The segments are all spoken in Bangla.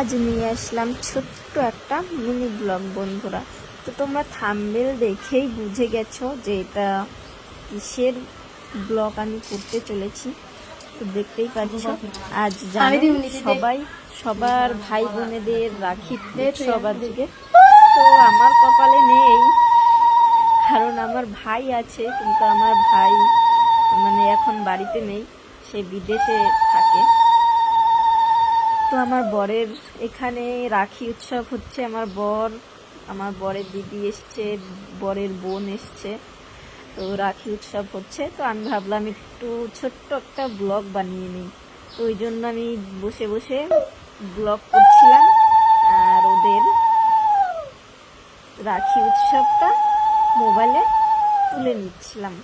আজ নিয়ে আসলাম ছোট্ট একটা মিনি ব্লগ বন্ধুরা। তো তোমরা থামবেল দেখেই বুঝে গেছো যে এটা কিসের ব্লগ আমি করতে চলেছি। তো দেখতেই পাচ্ছ, আজ জানো, সবাই, সবার ভাই বোনেদের রাখি সবার দিকে তো আমার কপালে নেই। কারণ আমার ভাই আছে, কিন্তু আমার ভাই মানে এখন বাড়িতে নেই, সে বিদেশে থাকে। তো আমার বরের এখানে রাখি উৎসব হচ্ছে, আমার বর, আমার বরের দিদি এসছে, বরের বোন এসছে। তো রাখি উৎসব হচ্ছে, তো আমি ভাবলাম একটু ছোট্ট একটা ব্লগ বানিয়ে নিই। তো ওই জন্য আমি বসে বসে ব্লগ করছিলাম আর ওদের রাখি উৎসবটা মোবাইলে তুলে নিচ্ছিলাম।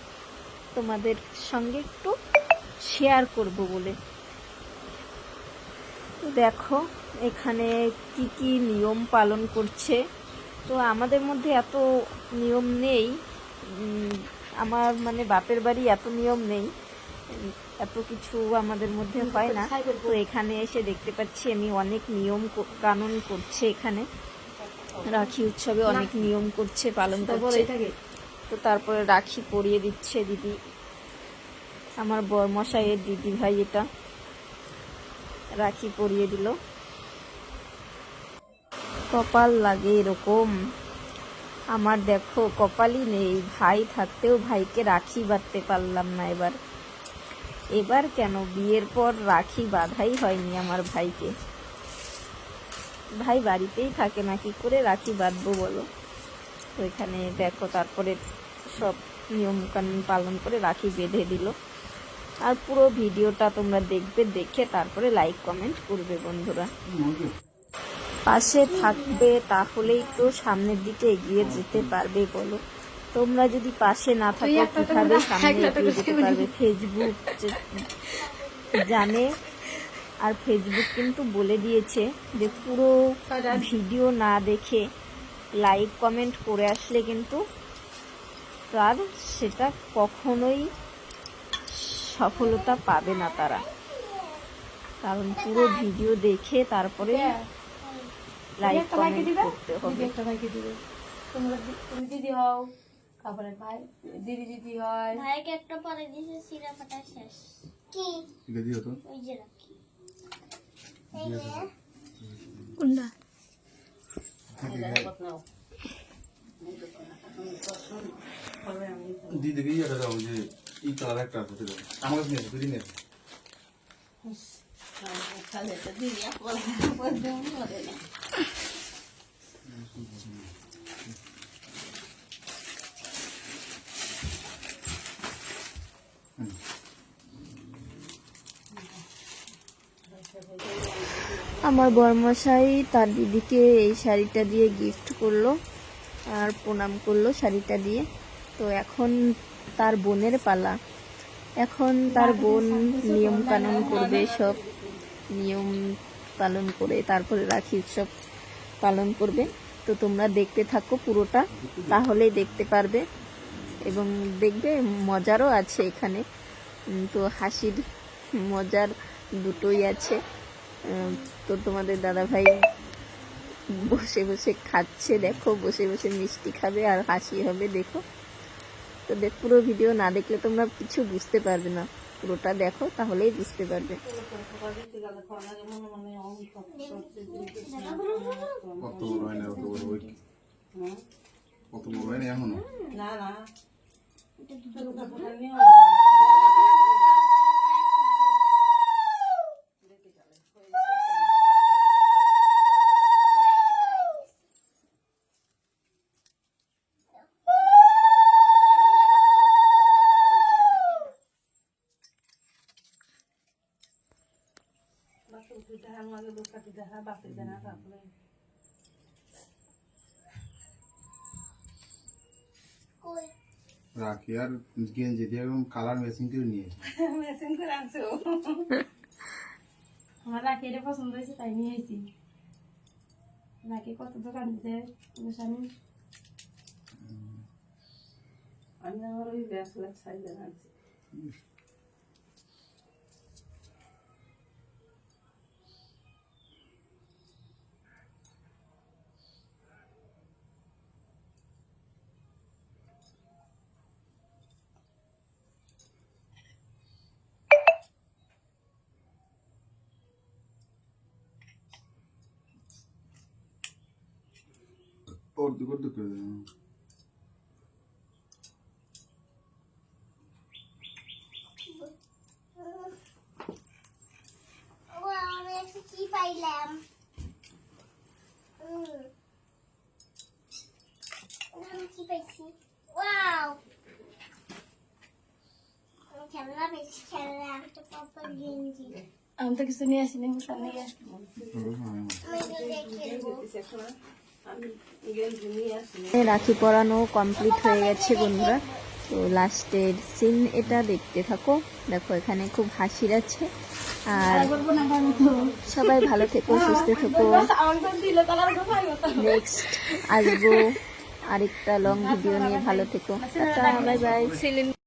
তোমাদের সঙ্গে একটু শেয়ার করব বলে। তো দেখো, এখানে কি কি নিয়ম পালন করছে। তো আমাদের মধ্যে এত নিয়ম নেই। আমার মানে বাপের বাড়ি এত নিয়ম নেই। এত কিছু আমাদের মধ্যে হয় না। তো এখানে এসে দেখতে পাচ্ছি আমি অনেক নিয়ম কানুন করছে এখানে। রাখি উৎসবে অনেক নিয়ম করছে পালন করছে। তো তারপরে রাখি পরিয়ে দিচ্ছে দিদি। আমার বরমশাইয়ের দিদি ভাই এটা। রাখি পরিয়ে দিল। কপাল লাগে এরকম। আমার দেখো কপালই নেই। ভাই থাকতেও ভাইকে রাখি বাঁধতে পারলাম না এবার। এবার কেন? বিয়ের পর রাখি বাঁধাই হয়নি আমার ভাইকে। ভাই বাড়িতেই থাকে না কি করে রাখি বাঁধবো বলো? তো এখানে দেখো তারপরে সব নিয়ম কানুন পালন করে রাখি বেঁধে দিল। আর পুরো ভিডিওটা তোমরা দেখবে দেখে তারপরে লাইক কমেন্ট করবে বন্ধুরা। পাশে থাকবে তাহলেই তো সামনের দিকে এগিয়ে যেতে পারবে বলো। তোমরা যদি পাশে না থাকো কীভাবে সামনে এগিয়ে যেতে পারবে? ফেসবুক জানে আর ফেসবুক কিন্তু বলে দিয়েছে যে পুরো ভিডিও না দেখে লাইক কমেন্ট করে আসলে কিন্তু তার সেটা কখনোই সফলতা পাবে না তারা। কারণ পুরো ভিডিও দেখে তারপরে লাইক কমেন্ট করতে হবে। তোমরা তুমি দিদি হও তারপরে ভাই দিদি দিদি হয়। ভাইকে একটা পরে দিছে সিরা ফাটা শেষ। কি? এটা দিও ওই যে রাখি। কোনটা দিদিকে ইয়েটা দাও যে ই কালার একটা আছে সেটা আমার কাছে নিয়ে আসো, দিদি নিয়ে আসো। আমার বরমশাই তার দিদিকে এই শাড়িটা দিয়ে গিফট করল আর প্রণাম করল শাড়িটা দিয়ে। তো এখন তার বোনের পালা। এখন তার বোন নিয়ম কানুন করবে সব। নিয়ম পালন করে তারপরে রাখি উৎসব পালন করবে। তো তোমরা দেখতে থাকো পুরোটা তাহলেই দেখতে পারবে এবং দেখবে মজারও আছে এখানে। তো হাসির মজার দুটোই আছে। তো তোমাদের দাদা ভাই বসে বসে খাচ্ছে দেখো বসে বসে মিষ্টি খাবে আর হাসি হবে দেখো। তো দেখ পুরো ভিডিও না দেখলে তোমরা কিছু বুঝতে পারবে না। পুরোটা দেখো তাহলেই বুঝতে পারবে। কত বড় হয় না। বড় ওই কত বড় হয় না এখনও কই? রাখি আর গেঞ্জি দিয়ে এরকম কালার ম্যাচিং করে নিয়ে মেশিন করে আনছো? আমার রাখি এটা পছন্দ হয়েছে তাই নিয়ে এসেছি রাখি কত দোকান দিতে আমি আমি আমার অর্ধেক অর্ধেক করে দেবেন ও আমি একটা কি পাইলাম? আমি কি পাইছি? ওয়াও! খেলনা পেয়েছি খেলনা একটা পাপা গেঞ্জি। আমি তো কিছু নিয়ে আসিনি নিয়ে আসব আমি এগুলো দিয়ে খেলব। রাখি পরানো কমপ্লিট হয়ে গেছে বন্ধুরা। তো লাস্টের সিন এটা দেখতে থাকো। দেখো, এখানে খুব হাসির আছে। আর সবাই ভালো থেকো, সুস্থ থেকো। নেক্সট আসব আরেকটা লং ভিডিও নিয়ে। ভালো থেকো। Bye bye